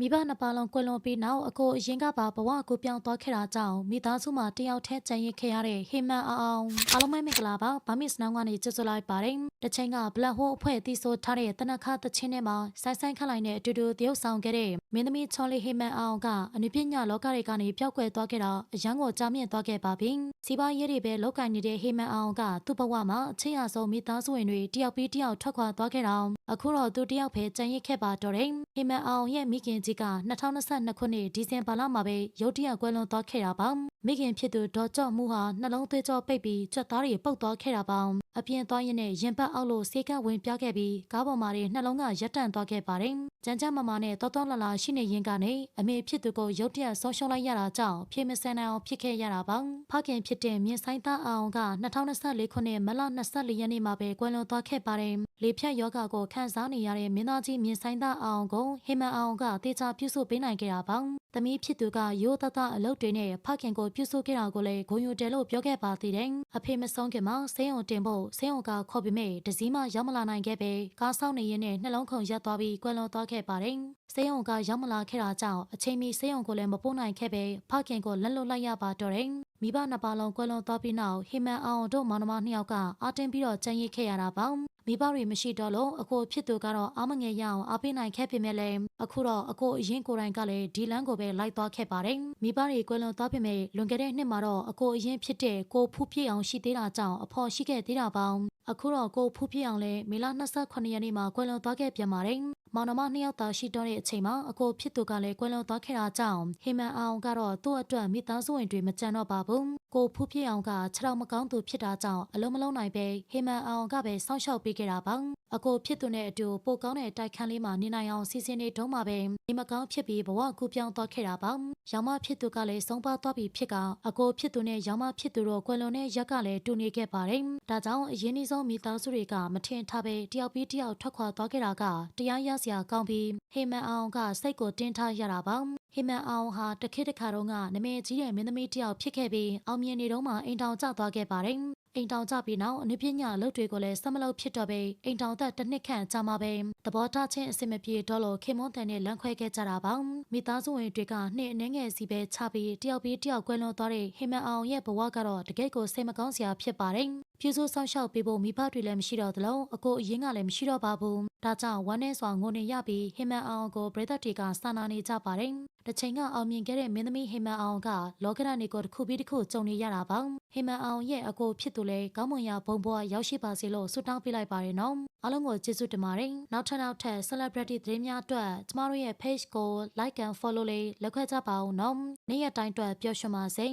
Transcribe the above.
မိဘနှစ်ပါးလုံးကွယ်လွန်ပြီးနောက်အကိုအရင်ကပါဘဝကိုပြောင်းသွားခဲ့တာကြောင့်မိသားစုမှာတယောက်တည်းကျန်ရစ်ခဲ့ရတဲ့ဟေမန်အောင်အောင်အားလုံးပဲမင်္ဂလာပါဗာမစ်စနောင်းကနေကြိုဆိုလိုက်ပါတယ်တစ်ချိန်ကဘလက်ဟိုးအဖွဲ့တီးဆိုထားတဲ့တနခသချင်းထဲမှာဆိုင်ဆိုင်ခတ်လိုက်တဲ့အတူတူတရုပ်ဆောင်ခဲ့တဲ့မင်းသမီးချော်လီဟေမန်အောင်ကအနုပညာလောကတွေကနေပျောက်ကွယ်သွားခဲ့တာအရန်ကိုကြားမြင့်သွားခဲ့ပါပြီစီးပွားရေးတွေပဲလောက်ကင်နေတဲ့ဟေမန်အောင်ကသူ့ဘဝမှာအချစ်ရဆုံးမိသားစုဝင်တွေတယောက်ပြီးတယောက်ထွက်ခွာသွားခဲ့တာအခုတော့သူတယောက်ပဲကျန်ရစ်ခဲ့ပါတော့တယ်ဟေမန်အောင်ရဲ့မိခင်ကြီးက2022ခုနှစ်ဒီဇင်ဘာလမှာပဲရုတ်တရက်ကွယ်လွန်သွားခဲ့တာပါ မိခင်ဖြစ်သူဒေါ်ကျော့မှုဟာနှလုံးသွေးကြောပိတ်ပြီးကြွက်သားတွေပုတ်သွားခဲ့တာပါအပြင်သွားရင်းနဲ့ရင်ပတ်အောက်လို့ဆေးကပ်ဝင်ပြခဲ့ပြီးကားပေါ်မှာနှလုံးကရက်တန့်သွားခဲ့ပါတယ်ကြမ်းကြမ်းမမာနဲ့တော်တော်လာလာရှိနေရင်ကနေအမေဖြစ်သူကိုရုတ်တရက်ဆုံးရှုံးလိုက်ရတာကြောင့်ဖြေမစန်နိုင်အောင်ဖြစ်ခဲ့ရတာပါဖခင်ဖြစ်တဲ့မြင့်ဆိုင်သားအောင်က2024ခုနှစ်မလ24ရက်နေ့မှာပဲကွယ်လွန်သွားခဲ့ပါတယ်လေဖြတ်ယောဂကိုခံစားနေရတဲ့မင်းသားကြီးမြင့်ဆိုင်သားအောင်ကိုဟေမန်အောင်ကတေချာပြုစုပေးနိုင်ခဲ့တာပါ သမီးဖြစ်သူကရိုးသားသားအလုပ်တွေနဲ့ဖခင်ကိုပြုစုခဲ့တာကိုလည်းဂုဏ်ယူတယ်လို့ပြောခဲ့ပါသေးတယ်အဖေမဆုံးခင်မှာဆေးရုံတင်ဖို့ဆေးရုံကခေါ်ပြီးမဲ့ဒစည်းမရောက်မလာနိုင်ခဲ့ပဲကားဆောက်နေရင်းနဲ့နှလုံးခုန်ရပ်သွားပြီးကွယ်လွန်သွားခဲ့ပါတယ်ဆေးရုံကရောက်မလာခဲ့တာကြောင့်အချိန်မီဆေးရုံကိုလည်းမပို့နိုင်ခဲ့ပဲဖခင်ကိုလက်လွတ်လိုက်ရပါတော့တယ် မိဘနှစ်ပါးလုံးကွယ်လွန်သွားပြီးနောက်ဟီမန်အောင်တို့မောင်နှမနှစ်ယောက်ကအာတင်ပြီးတော့ကြံရစ်ခဲ့ရတာပါမိဘတွေမရှိတော့လို့အကိုဖြစ်သူကတော့အာမငယ်ရအောင်အားပေးနိုင်ခဲ့ပေမဲ့လည်းအခုတော့အကိုအရင်ကိုယ်တိုင်ကလည်းဒီလမ်းကိုပဲလိုက်သွားခဲ့ပါတယ်မိဘတွေကွယ်လွန်သွားပေမဲ့လွန်ခဲ့တဲ့နှစ်မှာတော့အကိုအရင်ဖြစ်တဲ့ကိုဖူးပြည့်အောင်ရှိသေးတာကြောင့်အဖော်ရှိခဲ့သေးတာပါအခုတော့ကိုဖူးပြည့်အောင်လည်းမေလ28ရက်နေ့မှာကွယ်လွန်သွားခဲ့ပြန်ပါတယ် မောင်နှမနှစ်ယောက်သာရှိတော့တဲ့အချိန်မှာအကိုဖြစ်သူကလည်းကွယ်လွန်သွားခဲ့တာကြောင့်ဟေမန်အောင်ကတော့သူ့အတွက်မိသားစုဝင်တွေမကြံတော့ပါဘူးကိုဖူးပြည့်အောင်ကခြေထောက်မကောင်းသူဖြစ်တာကြောင့်အလုံးမလုံးနိုင်ပဲဟေမန်အောင်ကပဲစောင့်ရှောက်ပေးခဲ့တာပါအကိုဖြစ်သူနဲ့အတူပိုကောင်းတဲ့တိုက်ခန်းလေးမှာနေနိုင်အောင်စီစဉ်နေတုန်းမှာပဲဒီမကောင်းဖြစ်ပြီးဘဝကူပြောင်းသွားခဲ့တာပါရောင်မဖြစ်သူကလည်းဆုံးပါသွားပြီးဖြစ်ကအကိုဖြစ်သူနဲ့ရောင်မဖြစ်သူတို့ကွယ်လွန်တဲ့ရက်ကလည်းတူနေခဲ့ပါတယ်ဒါကြောင့်အရင်အဆုံးမိသားစုတွေကမထင်ထားပဲတယောက်ပြီးတယောက်ထွက်ခွာသွားခဲ့တာကတရားရစရာကောင်းပြီးဟေမန်အောင်ကစိတ်ကိုတင်းထားရတာပါဟိမန်အောင်ဟာတခေတ်တစ်ခါတုန်းကနမဲကြီးတဲ့မင်းသမီးတစ်ယောက်ဖြစ်ခဲ့ပြီးအောင်မြင်နေတော့မှအိမ်တောင်ကျသွားခဲ့ပါတယ် အိမ်တောင်ကြပြီးနောက်အနုပညာအလုပ်တွေကိုလည်းစမလုပ်ဖြစ်တော့ပဲအိမ်တောင်သက်တစ်နှစ်ခန့်ကြာမှပဲသဘောထားချင်းအဆင်မပြေတော့လို့ခင်မွန်တန်နဲ့လမ်းခွဲခဲ့ကြတာပါမိသားစုဝင်တွေကနှစ်အနှဲငယ်စီပဲချပြီးတယောက်ပြီးတယောက်ကွဲလွန်သွားတဲ့ဟိမန်အောင်ရဲ့ဘဝကတော့တကယ့်ကိုစိတ်မကောင်းစရာဖြစ်ပါတယ် ပြူစိုးဆောင်ရှောက်ပေးဖို့မိဘတွေလည်းမရှိတော့သလိုအကိုအရင်ကလည်းမရှိတော့ပါဘူးဒါကြောင့်ဝမ်းနဲ့စွာငိုနေရပြီးဟိမန်အောင်ကိုပရိသတ်တွေကစာနာနေကြပါတယ်တစ်ချိန်ကအောင်မြင်ခဲ့တဲ့မင်းသမီးဟိမန်အောင်ကလောကရန်တွေကိုတစ်ခုပြီးတစ်ခုကြုံနေရတာပါဟိမန်အောင်ရဲ့အကိုဖြစ်သူလဲကောင်းမွန်ရာဘုံဘွားရောက်ရှိပါစေလို့ဆုတောင်းပေးလိုက်ပါတယ်နော်အားလုံးကိုကျေးဇူးတင်ပါတယ်နောက်ထပ်နောက်ထပ် celebrity သတင်းများအတွက်ကျမတို့ရဲ့ page ကို like and follow လေးလုပ်ခဲ့ကြပါဦးနော်နေ့ရက်တိုင်းအတွက်ပျော်ရွှင်ပါစေ